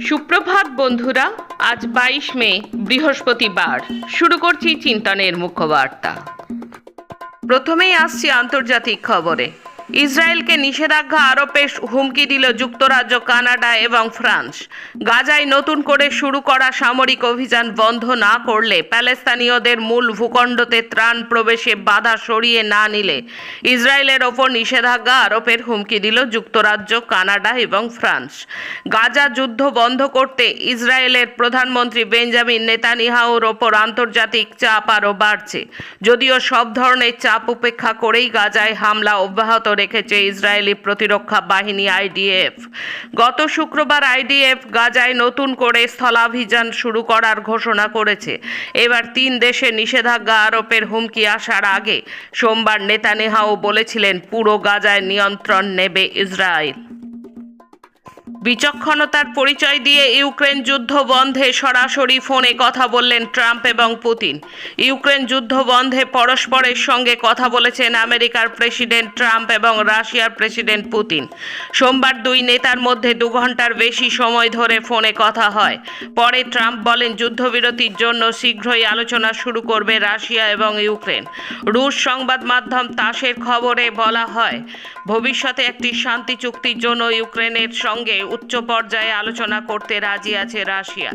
সুপ্রভাত বন্ধুরা, আজ বাইশ মে, বৃহস্পতিবার। শুরু করছি চিন্তনের মুখ্য বার্তা প্রথমেই আসছি আন্তর্জাতিক খবরে। ইসরায়েলকে নিষেধাজ্ঞা আরোপের হুমকি দিল যুক্তরাজ্য, কানাডা এবং ফ্রান্স। গাজায় নতুন করে শুরু করা সামরিক অভিযান বন্ধ না করলে প্যালেস্তানীয়দের মূল ভূখণ্ডতে ত্রাণ প্রবেশে বাধা সরিয়ে না নিলে ইসরায়েলের ওপর নিষেধাজ্ঞা আরোপের হুমকি দিল যুক্তরাজ্য, কানাডা এবং ফ্রান্স। গাজা যুদ্ধ বন্ধ করতে ইসরায়েলের প্রধানমন্ত্রী বেঞ্জামিন নেতানিয়াহুর ওপর আন্তর্জাতিক চাপ আরও বাড়ছে। যদিও সব ধরনের চাপ উপেক্ষা করেই গাজায় হামলা অব্যাহত রেখেছে ইসরায়েলি প্রতিরক্ষা বাহিনী আইডিএফ। গত শুক্রবার আইডিএফ গাজায় নতুন করে স্থলাভিযান শুরু করার ঘোষণা করেছে। এবার তিন দেশে নিষেধাজ্ঞা আরোপের হুমকি আসার আগে সোমবার নেতানেহাও বলেছিলেন, পুরো গাজায় নিয়ন্ত্রণ নেবে ইসরায়েল। বিচক্ষণতার পরিচয় দিয়ে ইউক্রেন যুদ্ধ বন্ধে সরাসরি ফোনে কথা বললেন ট্রাম্প এবং পুতিন। ইউক্রেন যুদ্ধ বন্ধে পরস্পরের সঙ্গে কথা বলেছেন আমেরিকার প্রেসিডেন্ট ট্রাম্প এবং রাশিয়ার প্রেসিডেন্ট পুতিন। সোমবার দুই নেতার মধ্যে দু ঘণ্টার বেশি সময় ধরে ফোনে কথা হয়। পরে ট্রাম্প বলেন, যুদ্ধবিরতির জন্য শীঘ্রই আলোচনা শুরু করবে রাশিয়া এবং ইউক্রেন। রুশ সংবাদ মাধ্যম তাসের খবরে বলা হয়, ভবিষ্যতে একটি শান্তি চুক্তির জন্য ইউক্রেনের সঙ্গে উচ্চ পর্যায়ে আলোচনা করতে রাজি আছে রাশিয়া।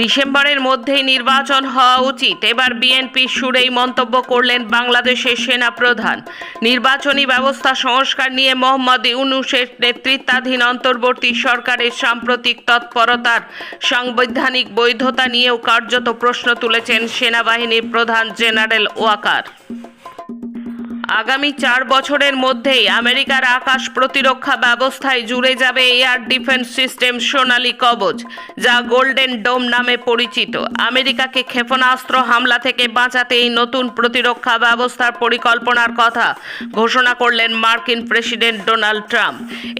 ডিসেম্বরের মধ্যেই নির্বাচন হওয়া উচিত। এবার বিএনপির সুরেই মন্তব্য করলেন বাংলাদেশের সেনা প্রধান নির্বাচনী ব্যবস্থা সংস্কার নিয়ে মোহাম্মদ ইউনুসের নেতৃত্বাধীন অন্তর্বর্তী সরকারের সাম্প্রতিক তৎপরতার সাংবিধানিক বৈধতা নিয়েও কার্যত প্রশ্ন তুলেছেন সেনাবাহিনীর প্রধান জেনারেল ওয়াকার। আগামী চার বছরের মধ্যেই আমেরিকার আকাশ প্রতিরক্ষা ব্যবস্থায় জুড়ে যাবে এয়ার ডিফেন্স সিস্টেম সোনালী কবচ যা গোল্ডেন ডোম নামে পরিচিত। আমেরিকাকে ক্ষেপণাস্ত্র হামলা থেকে বাঁচাতে এই নতুন প্রতিরক্ষা ব্যবস্থার পরিকল্পনার কথা ঘোষণা করলেন মার্কিন প্রেসিডেন্ট ডোনাল্ড ট্রাম্প।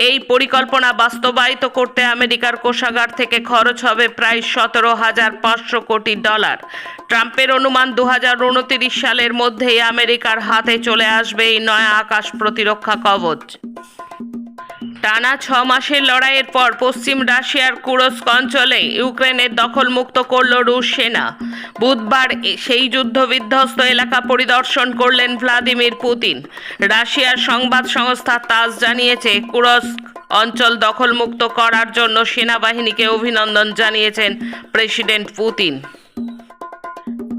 এই পরিকল্পনা বাস্তবায়িত করতে আমেরিকার কোষাগার থেকে খরচ হবে প্রায় সতেরো হাজার পাঁচশো কোটি ডলার। ট্রাম্পের অনুমান দু হাজার উনত্রিশ সালের মধ্যেই আমেরিকার হাতে চলে আসবে এই নয়া আকাশ প্রতিরক্ষা কবচ। টানা ছ মাসের লড়াইয়ের পর পশ্চিম রাশিয়ার কুরস্ক অঞ্চলে ইউক্রেনের দখলমুক্ত করল রুশ সেনা। বুধবার সেই যুদ্ধ বিধ্বস্ত এলাকা পরিদর্শন করলেন ভ্লাদিমির পুতিন। রাশিয়ার সংবাদ সংস্থা তাস জানিয়েছে, কুরস্ক অঞ্চল দখলমুক্ত করার জন্য সেনাবাহিনীকে অভিনন্দন জানিয়েছেন প্রেসিডেন্ট পুতিন।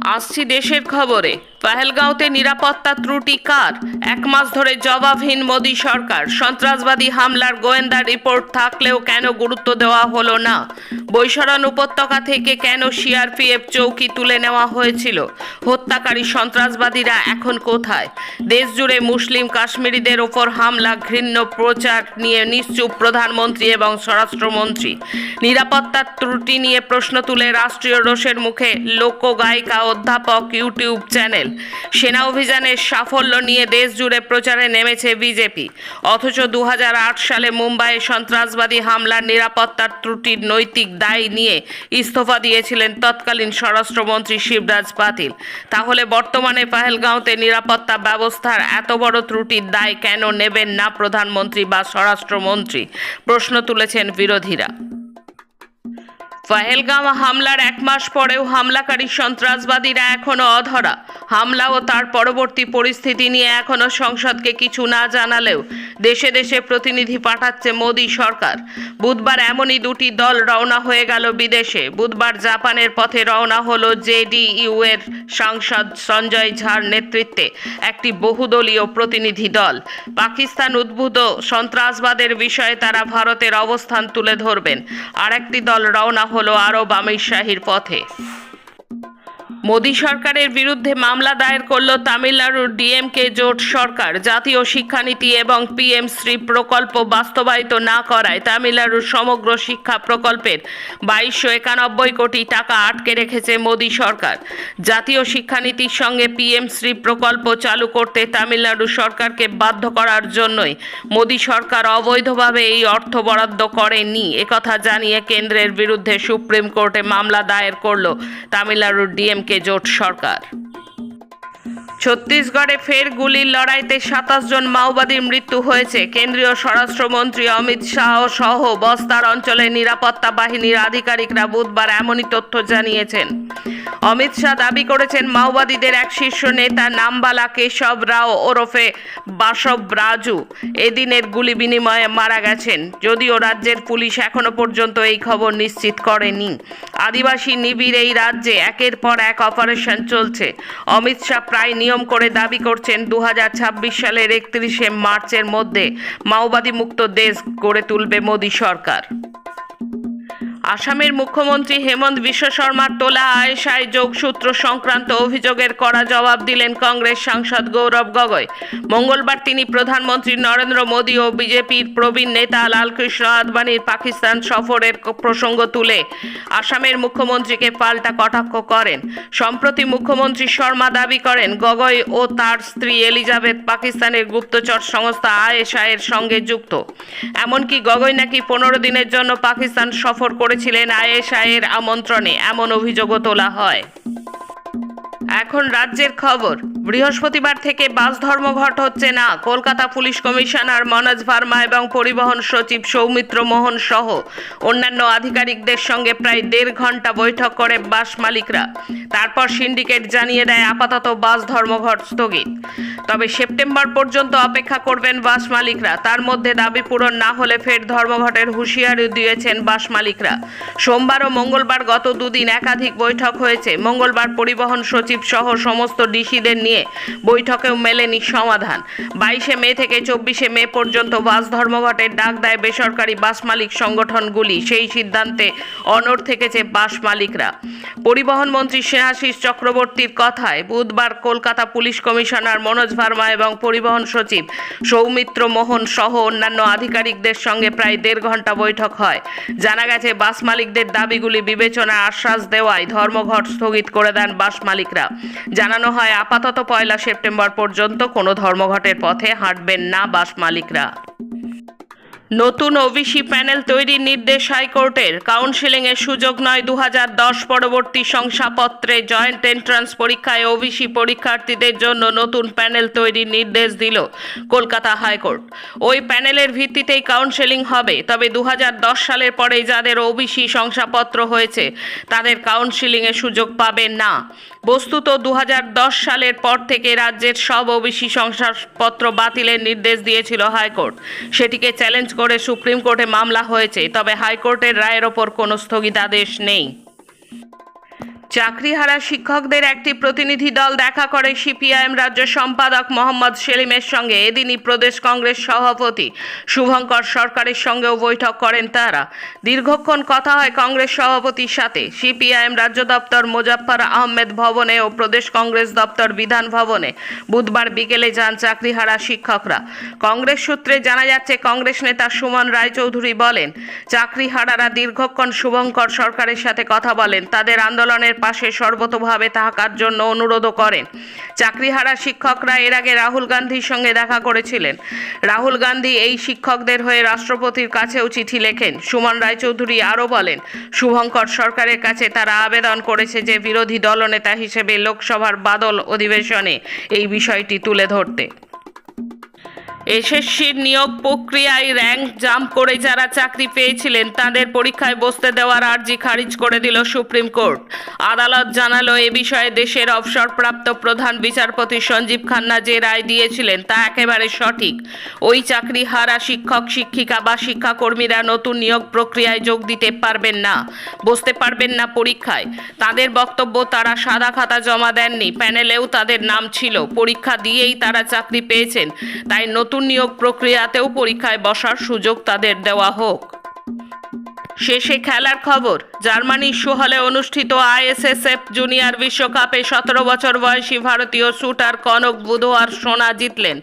আসছি দেশের খবরে। পাহেলগাঁওতে নিরাপত্তা ত্রুটি কার? এক মাস ধরে জবাবহীন মোদী সরকার। সন্ত্রাসবাদী হামলার গোয়েন্দা রিপোর্ট থাকলেও কেন গুরুত্ব দেওয়া হলো না? বৈশরণ উপত্যকা থেকে কেন সিআরপিএফ চৌকি তুলে নেওয়া হয়েছিল? হত্যাকারী সন্ত্রাসবাদীরা এখন কোথায়? দেশ জুড়ে মুসলিম কাশ্মীরিদের ওপর হামলা, ঘৃণ্য প্রচার নিয়ে নিশ্চুপ প্রধানমন্ত্রী এবং স্বরাষ্ট্রমন্ত্রী। নিরাপত্তার ত্রুটি নিয়ে প্রশ্ন তুলে রাষ্ট্রীয় রোষের মুখে লোকগায়িকা অধ্যাপক ইউটিউব চ্যানেল। সেনা অভিযানের সাফল্য নিয়ে দেশ জুড়ে প্রচারে নেমেছে বিজেপি। অথচ দু হাজার আট সালে মুম্বাইয়ে সন্ত্রাসবাদী হামলার নিরাপত্তার ত্রুটির নৈতিক দায় নিয়ে ইস্তফা দিয়েছিলেন তৎকালীন স্বরাষ্ট্রমন্ত্রী শিবরাজ পাতিল। তাহলে বর্তমানে পাহেলগাঁওতে নিরাপত্তা ব্যবস্থার এত বড় ত্রুটির দায় কেন নেবেন না প্রধানমন্ত্রী বা স্বরাষ্ট্রমন্ত্রী? প্রশ্ন তুলেছেন বিরোধীরা। পহেলগাঁও হামলার এক মাস পরেও হামলাকারী সন্ত্রাসবাদীরা এখনও অধরা। হামলা ও তার পরবর্তী পরিস্থিতি নিয়ে এখনও সংসদকে কিছু না জানালেও দেশে দেশে প্রতিনিধি পাঠাচ্ছে মোদী সরকার। বুধবার এমনই দুটি দল রওনা হয়ে গেল বিদেশে। বুধবার জাপানের পথে রওনা হলো জেডিইউ এর সাংসদ সঞ্জয় ঝার নেতৃত্বে একটি বহুদলীয় প্রতিনিধি দল। পাকিস্তান উদ্ভূত সন্ত্রাসবাদের বিষয়ে তারা ভারতের অবস্থান তুলে ধরবেন। আরেকটি দল রওনা হলো আরব আমির শাহীর পথে। মোদী সরকারের বিরুদ্ধে মামলা দায়ের করল তামিলনাড়ুর ডিএমকে জোট সরকার। জাতীয় শিক্ষানীতি এবং পিএম শ্রী প্রকল্প বাস্তবায়িত না করায় তামিলনাড়ুর সমগ্র শিক্ষা প্রকল্পের বাইশশো একানব্বই কোটি টাকা আটকে রেখেছে মোদী সরকার। জাতীয় শিক্ষানীতির সঙ্গে পিএম শ্রী প্রকল্প চালু করতে তামিলনাড়ু সরকারকে বাধ্য করার জন্যই মোদী সরকার অবৈধভাবে এই অর্থ বরাদ্দ করেনি। একথা জানিয়ে কেন্দ্রের বিরুদ্ধে সুপ্রিম কোর্টে মামলা দায়ের করল তামিলনাড়ুর ডিএমকে জোট সরকার। ছত্তিশগড়ে ফের গুলির লড়াইতে সাতাশ জন মাওবাদীর মৃত্যু হয়েছে। কেন্দ্রীয় স্বরাষ্ট্রমন্ত্রী অমিত শাহ সহ বস্তার অঞ্চলের নিরাপত্তা বাহিনীর আধিকারিকরা বুধবার এমনই তথ্য জানিয়েছেন। অমিত শাহ দাবি করেছেন, মাওবাদীদের এক শীর্ষ নেতা নামবালা কেশব রাও ওরফে বাসব রাজু এদিনের গুলি বিনিময়ে মারা গেছেন। যদিও রাজ্যের পুলিশ এখনও পর্যন্ত এই খবর নিশ্চিত করেনি। আদিবাসী নিবিড় এই রাজ্যে একের পর এক অপারেশন চলছে। অমিত শাহ প্রায় নিয়ম করে দাবি করছেন দু হাজার ছাব্বিশ সালের একত্রিশে মার্চের মধ্যে মাওবাদী মুক্ত দেশ গড়ে তুলবে মোদী সরকার। আসামের মুখ্যমন্ত্রী হেমন্ত বিশ্ব শর্মার তোলা আয়েশায় যোগসূত্র সংক্রান্ত অভিযোগের কড়া জবাব দিলেন কংগ্রেস সাংসদ গৌরব গগৈ। মঙ্গলবার তিনি প্রধানমন্ত্রী নরেন্দ্র মোদী ও বিজেপির প্রবীণ নেতা লালকৃষ্ণ আদবানির পাকিস্তান সফরের প্রসঙ্গ তুলে আসামের মুখ্যমন্ত্রীকে পাল্টা কটাক্ষ করেন। সম্প্রতি মুখ্যমন্ত্রী শর্মা দাবি করেন, গগৈ ও তার স্ত্রী এলিজাবেথ পাকিস্তানের গুপ্তচর সংস্থা আয়েশায়ের সঙ্গে যুক্ত। এমনকি গগৈ নাকি পনেরো দিনের জন্য পাকিস্তান সফর করেছিলেন আয়েশায়ের আমন্ত্রণে এমন অভিযোগও তোলা হয়। এখন রাজ্যের খবর। বৃহস্পতিবার থেকে বাস ধর্মঘট হচ্ছে না। কলকাতা পুলিশ কমিশনার মনোজ ভার্মা এবং পরিবহন সচিব সৌমিত্র মোহন সহ অন্যান্য আধিকারিকদের সঙ্গে প্রায় দেড় ঘণ্টা বৈঠক করে বাস মালিকরা। তারপর সিন্ডিকেট জানিয়ে দেয় আপাতত বাস ধর্মঘট স্থগিত। তবে সেপ্টেম্বর পর্যন্ত অপেক্ষা করবেন বাস মালিকরা। তার মধ্যে দাবি পূরণ না হলে ফের ধর্মঘটের হুঁশিয়ারি দিয়েছেন বাস মালিকরা। সোমবার ও মঙ্গলবার গত দুদিন একাধিক বৈঠক হয়েছে। মঙ্গলবার পরিবহন সচিব সহ সমস্ত ডিসিদের নিয়ে বৈঠকেও মেলেনি সমাধান। বাইশে মে থেকে চব্বিশে মে পর্যন্ত বাস ধর্মঘটের ডাক দেয় বেসরকারি বাস মালিক সংগঠনগুলি। সেই সিদ্ধান্তে অনড় থেকেছে বাস মালিকরা। পরিবহন মন্ত্রী স্নেহাশিস চক্রবর্তীর কথায় বুধবার কলকাতা পুলিশ কমিশনার মনোজ ভার্মা এবং পরিবহন সচিব সৌমিত্র মোহন সহ অন্যান্য আধিকারিকদের সঙ্গে প্রায় দেড় ঘণ্টা বৈঠক হয়। জানা গেছে, বাস মালিকদের দাবিগুলি বিবেচনায় আশ্বাস দেওয়ায় ধর্মঘট স্থগিত করে দেন বাস মালিকরা। জানানো হয়, আপাতত পয়লা সেপ্টেম্বর পর্যন্ত কোনো ধর্মঘটের পথে হাঁটবেন না বাস মালিকরা। নতুন ওবিসি প্যানেল তৈরির নির্দেশ হাইকোর্টের। কাউন্সিলিংয়ের সুযোগ নয় দু পরবর্তী শংসাপত্রে জয়েন্ট এন্ট্রান্স পরীক্ষায় ওবিসি পরীক্ষার্থীদের জন্য নতুন প্যানেল তৈরির নির্দেশ দিল কলকাতা হাইকোর্ট। ওই প্যানেলের ভিত্তিতেই কাউন্সেলিং হবে, তবে দু হাজার দশ সালের পরে যাদের ওবিসি শংসাপত্র হয়েছে, তাদের কাউন্সিলিংয়ের সুযোগ পাবেন না। বস্তুত দুহাজার দশ সালের পর থেকে রাজ্যের সব ওবিসি শংসাপত্র বাতিলের নির্দেশ দিয়েছিল হাইকোর্ট। সেটিকে চ্যালেঞ্জ করে সুপ্রিম কোর্টে মামলা হয়েছে, তবে হাইকোর্টের রায়ের ওপর কোনো স্থগিতাদেশ নেই। চাকরিহারা শিক্ষকদের একটি প্রতিনিধি দল দেখা করে সিপিআইএম রাজ্য সম্পাদক মোহাম্মদ সেলিমের সঙ্গে। এদিনই প্রদেশ কংগ্রেস সভাপতি শুভঙ্কর সরকারের সঙ্গেও বৈঠক করেন তারা। দীর্ঘক্ষণ কথা হয় কংগ্রেস সভাপতির সাথে। সিপিআইএম রাজ্য দপ্তর মোজাফফর আহমেদ ভবনে ও প্রদেশ কংগ্রেস দপ্তর বিধান ভবনে বুধবার বিকেলে যান চাকরিহারা শিক্ষকরা। কংগ্রেস সূত্রে জানা যাচ্ছে, কংগ্রেস নেতা সুমন রায়চৌধুরী বলেন, চাকরিহারারা দীর্ঘক্ষণ শুভঙ্কর সরকারের সাথে কথা বলেন। তাদের আন্দোলনের পাশে সর্বতোভাবে থাকার জন্য অনুরোধও করেন। চাকরিহারা শিক্ষকরা এর আগে রাহুল গান্ধীর সঙ্গে দেখা করেছিলেন। রাহুল গান্ধী এই শিক্ষকদের হয়ে রাষ্ট্রপতির কাছেও চিঠি লেখেন। সুমন রায়চৌধুরী আরও বলেন, শুভঙ্কর সরকারের কাছে তারা আবেদন করেছে যে বিরোধী দলনেতা হিসেবে লোকসভার বাদল অধিবেশনে এই বিষয়টি তুলে ধরতে। এসএসসির নিয়োগ প্রক্রিয়ায় র্যাঙ্ক জাম্প করে যারা চাকরি পেয়েছিলেন, তাদের পরীক্ষায় বসতে দেওয়ার আর্জি খারিজ করে দিল সুপ্রিম কোর্ট। আদালত জানালো, এ বিষয়ে দেশের অবসরপ্রাপ্ত প্রধান বিচারপতি সঞ্জীব খান্না যে রায় দিয়েছিলেন, তা একেবারে সঠিক। ওই চাকরি হারা শিক্ষক, শিক্ষিকা বা শিক্ষাকর্মীরা নতুন নিয়োগ প্রক্রিয়ায় যোগ দিতে পারবেন না, বসতে পারবেন না পরীক্ষায়। তাদের বক্তব্য তারা সাদা খাতা জমা দেননি, প্যানেলেও তাদের নাম ছিল। পরীক্ষা দিয়েই তারা চাকরি পেয়েছেন, তাই নতুন নিয়োগ প্রক্রিয়াতেও পরীক্ষায় বসার সুযোগ তাদের দেওয়া হোক। শেষে খেলার খবর জার্মানির সুহলে অনুষ্ঠিত আইএসএসএফ জুনিয়র বিশ্বকাপে সতেরো বছর বয়সী ভারতীয় শুটার কনক বুধবার সোনা জিতলেন।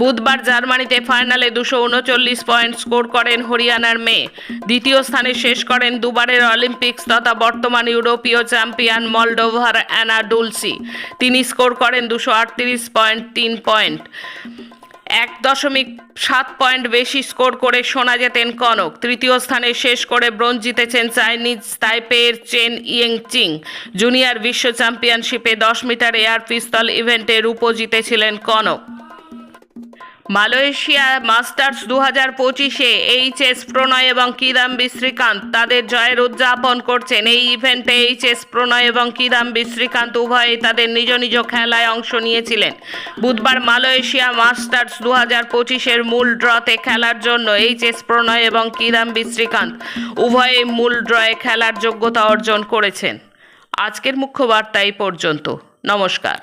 বুধবার জার্মানিতে ফাইনালে দুশো উনচল্লিশ পয়েন্ট স্কোর করেন হরিয়ানার মেয়ে। দ্বিতীয় স্থানে শেষ করেন দুবারের অলিম্পিক্স তথা বর্তমান ইউরোপীয় চ্যাম্পিয়ন মলডোভার অ্যানা ডুলসি। তিনি স্কোর করেন দুশো আটত্রিশ পয়েন্ট তিন পয়েন্ট। এক দশমিক সাত পয়েন্ট বেশি স্কোর করে শোনা যেতেন কনক। তৃতীয় স্থানে শেষ করে ব্রোঞ্জ জিতেছেন চাইনিজ তাইপের চেন ইয়েং চিং জুনিয়র বিশ্ব চ্যাম্পিয়নশিপে দশ মিটার এয়ার পিস্তল ইভেন্টে রূপো জিতেছিলেন কনক। মালয়েশিয়া মাস্টার্স দু হাজার পঁচিশে এইচএস প্রণয় এবং কিদাম্বি শ্রীকান্ত তাদের জয়ের উদযাপন করছেন। এই ইভেন্টে এইচএস প্রণয় এবং কিদাম্বি শ্রীকান্ত উভয়ই তাদের নিজ নিজ খেলায় অংশ নিয়েছিলেন। বুধবার মালয়েশিয়া মাস্টার্স দু হাজার পঁচিশের মূল ড্রতে খেলার জন্য এইচএস প্রণয় এবং কিদাম্বি শ্রীকান্ত উভয়ে মূল ড্রয়ে খেলার যোগ্যতা অর্জন করেছেন। আজকের মুখ্য বার্তা এই পর্যন্ত। নমস্কার।